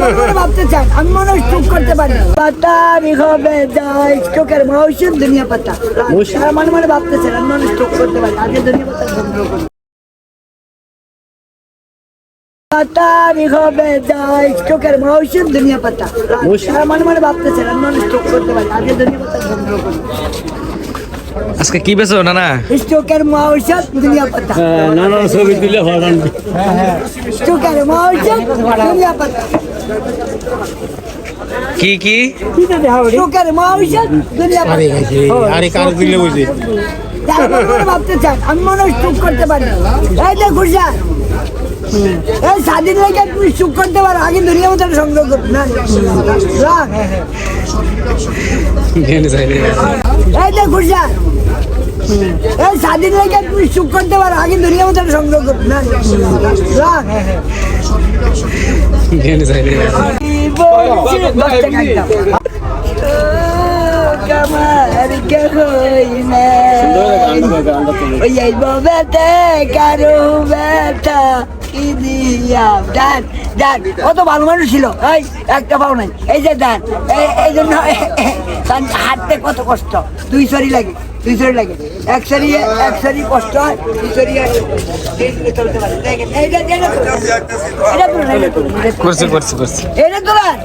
মনে মনে ভাবতে চান। আমি মনে হয় স্ট্রোক করতে পারি। পাতারি হবে যায় স্ট্রোকের মৌসুম দুনিয়া পাতা। তারা মনে মনে ভাবতে চান আমি মনে স্ট্রোক করতে পারি। আগে দুনিয়া পাতা সংগ্রহ করি। পাতারি হবে যায় স্ট্রোকের মৌসুম দুনিয়া পাতা। তারা মনে মনে ভাবতে চান আমি মনে স্ট্রোক করতে পারি। আগে দুনিয়া পাতা সংগ্রহ করি। আজকে কি বেছো নানা? স্ট্রোকের মৌসুম দুনিয়া পাতা। নানা ছবি তুলে হরান স্ট্রোকের মৌসুম দুনিয়া পাতা। কি কি? স্ট্রোকের মৌসুম দুনিয়া পাতা। আরে কার দিলে বুঝি ভাবতে চান আমি মনে হয় স্ট্রোক করতে পারি। এই যে খুশা এই স্বাধীন লেগে তুমি স্ট্রোক করতে পারো আগে দুনিয়া মতো সংগ্রহ করো। না। এই স্বাধীন লেগে তুমি স্ট্রোক করতে পারো আগে দুনিয়া মতো সংগ্রহ করো না কারও বেটা কি দিয়া ডান কত ভালো মানুষ ছিল এই একটা পাও নাই এই যে দেন এই জন্য হাঁটতে কত কষ্ট দুই সরি লাগে দুই সরি লাগে এক সরি এক সরি কষ্ট হয় দুই সরি চলতে পারে এটা তোলার